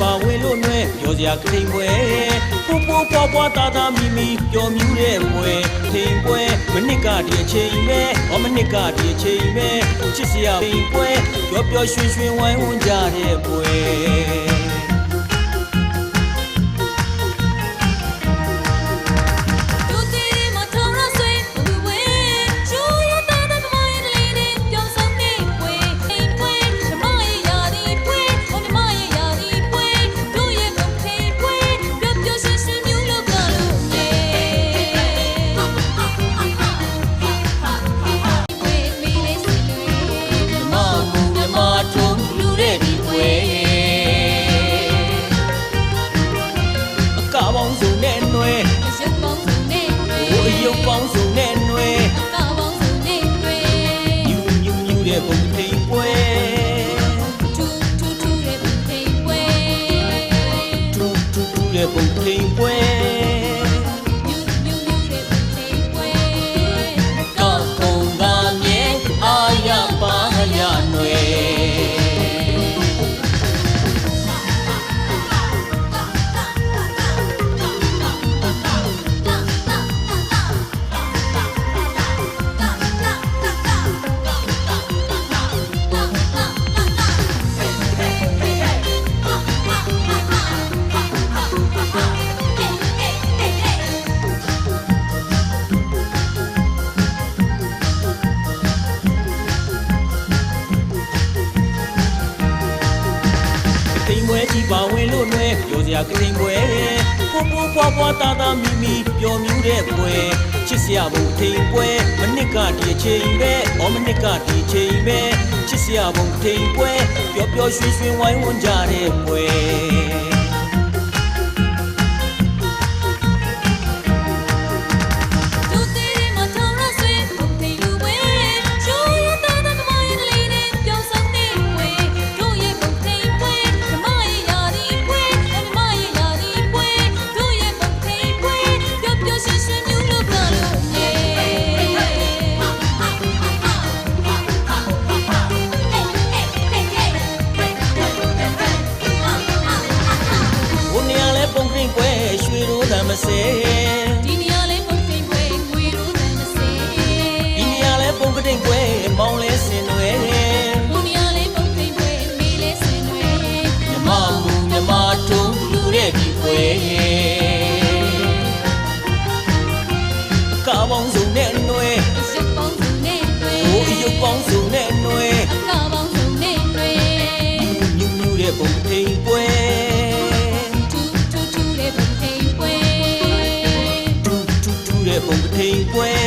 ပါဝင်လို့နွဲပြောစရာကထိန်ပွဲပူပူပွားပွားတာတာမီမီပျော်မြူးတဲ့ပွဲထိန်ပွဲမနစ်ကဒီအချိန်ပဲဟောမနစ်ကဒီအချိန်ပဲချစ်စရာထိန်ပွဲပျော်ပျော်ရွှင်ရွှင်ဝိုင်းဝန်းကြတဲ့ပွဲ ထူး မ်ပွဲကြီးပါဝင်လို့နွယ်ပြောစရာကတိမ်ပွဲပူပူပွားပွားတာတာမီမီပျော်မြူးတဲ့ပွဲချစ်စရာဘုံထိန်ပွဲမနစ်ကဒီအချိန်ပဲအော်မနစ်ကဒီအချိန်ပဲချစ်စရာဘုံထိန်ပွဲပျော်ပျော်ရွှင်ရွှင်ဝိုင်းဝန်းကြတဲ့ပွဲ 听歌。